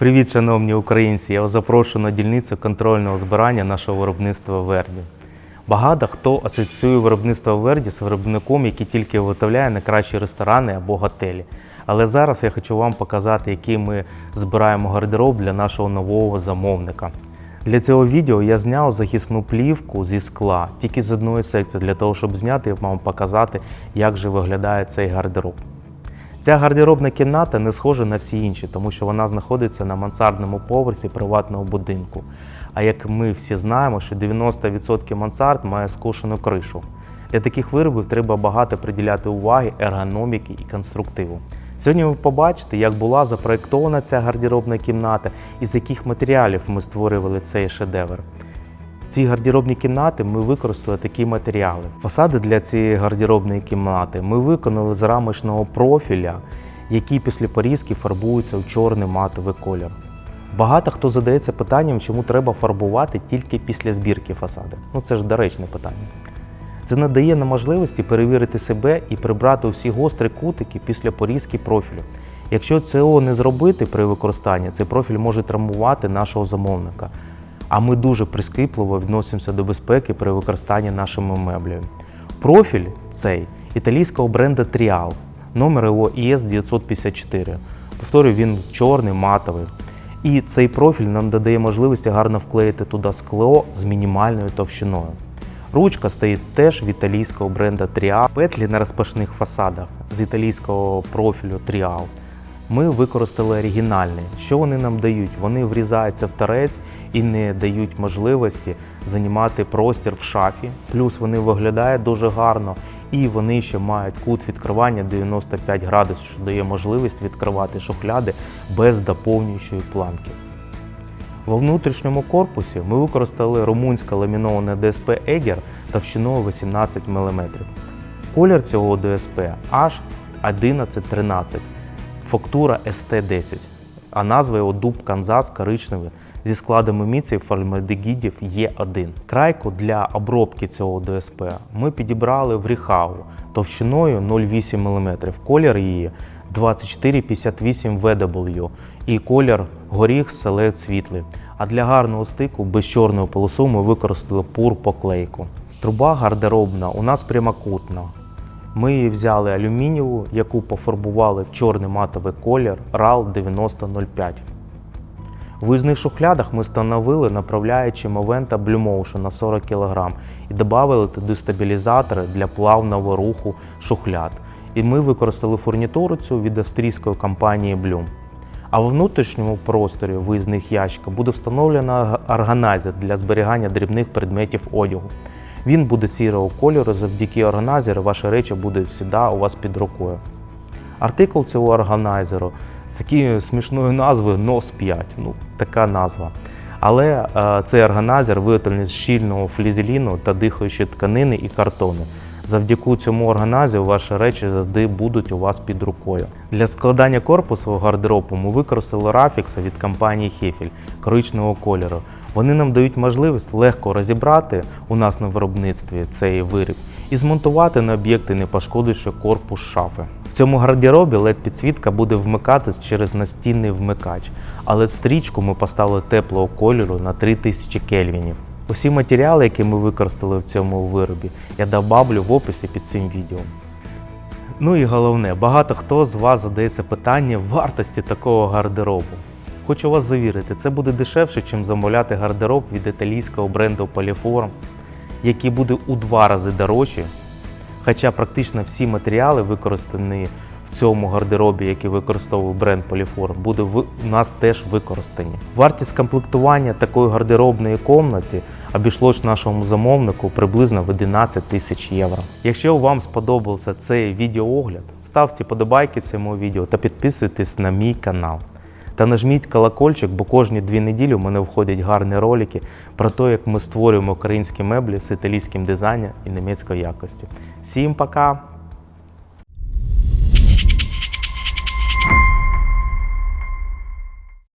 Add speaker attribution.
Speaker 1: Привіт, шановні українці! Я вас запрошую на дільницю контрольного збирання нашого виробництва Верді. Багато хто асоціює виробництво Верді з виробником, який тільки виготовляє найкращі ресторани або готелі. Але зараз я хочу вам показати, який ми збираємо гардероб для нашого нового замовника. Для цього відео я зняв захисну плівку зі скла тільки з одної секції, для того, щоб зняти і вам показати, як же виглядає цей гардероб. Ця гардеробна кімната не схожа на всі інші, тому що вона знаходиться на мансардному поверсі приватного будинку. А як ми всі знаємо, що 90% мансард має скошену кришу. Для таких виробів треба багато приділяти уваги ергономіки і конструктиву. Сьогодні ви побачите, як була запроєктована ця гардеробна кімната і з яких матеріалів ми створювали цей шедевр. В цій гардеробній кімнаті ми використали такі матеріали. Фасади для цієї гардеробної кімнати ми виконали з рамочного профіля, який після порізки фарбується в чорний матовий колір. Багато хто задається питанням, чому треба фарбувати тільки після збірки фасади. Ну це ж доречне питання. Це надає нам можливості перевірити себе і прибрати усі гострі кутики після порізки профілю. Якщо цього не зробити при використанні, цей профіль може травмувати нашого замовника. А ми дуже прискіпливо відносимося до безпеки при використанні нашими меблями. Профіль цей італійського бренду Trial, номер його ES 954. Повторюю, він чорний, матовий. І цей профіль нам додає можливості гарно вклеїти туди скло з мінімальною товщиною. Ручка стоїть теж в італійського бренду Trial. Петлі на розпашних фасадах з італійського профілю Trial. Ми використали оригінальні. Що вони нам дають? Вони врізаються в торець і не дають можливості займати простір в шафі. Плюс вони виглядають дуже гарно і вони ще мають кут відкривання 95 градусів, що дає можливість відкривати шухляди без доповнюючої планки. Во внутрішньому корпусі ми використали румунське ламіноване ДСП Егер товщиною 18 мм. Колір цього ДСП H1113, фактура ST10, а назва його дуб Канзас коричневий зі складом еміцій формальдегідів Е1. Крайку для обробки цього ДСП ми підібрали в Ріхау товщиною 0,8 мм. Колір її 2458 VW і колір горіх селет світлий. А для гарного стику без чорного полосу ми використали пур поклейку. Труба гардеробна у нас прямокутна. Ми взяли алюмінієву, яку пофарбували в чорний матовий колір RAL 9005. В виїзних шухлядах ми встановили направляючі Moventa Blue Motion на 40 кг і додали туди стабілізатори для плавного руху шухляд. І ми використали фурнітуру цю від австрійської компанії Bloom. А в внутрішньому просторі виїзних ящика буде встановлено органайзер для зберігання дрібних предметів одягу. Він буде сірого кольору, завдяки органайзеру ваші речі будуть завжди у вас під рукою. Артикул цього органайзеру з такою смішною назвою NOS 5. Ну, така назва. Але е, цей органайзер виготовлений з щільного флізеліну та дихаючої тканини і картону. Завдяки цьому органайзеру ваші речі завжди будуть у вас під рукою. Для складання корпусу гардеробу ми використали рафікси від компанії Хефіль коричневого кольору. Вони нам дають можливість легко розібрати у нас на виробництві цей виріб і змонтувати на об'єкти, не пошкодивши корпус шафи. В цьому гардеробі led підсвітка буде вмикатись через настінний вмикач, але стрічку ми поставили теплого кольору на 3000 кельвінів. Усі матеріали, які ми використали в цьому виробі, я добавлю в описі під цим відео. Ну і головне, багато хто з вас задається питання вартості такого гардеробу. Хочу вас завірити, це буде дешевше, ніж замовляти гардероб від італійського бренду Polyform, який буде у два рази дорожче. Хоча практично всі матеріали, використані в цьому гардеробі, який використовує бренд Polyform, буде в, нас теж використані. Вартість комплектування такої гардеробної кімнати обійшлось нашому замовнику приблизно в 11 тисяч євро. Якщо вам сподобався цей відеоогляд, ставте подобайки цьому відео та підписуйтесь на мій канал. Та нажміть колокольчик, бо кожні дві неділі у мене входять гарні ролики про те, як ми створюємо українські меблі з італійським дизайном і німецької якості. Всім пока!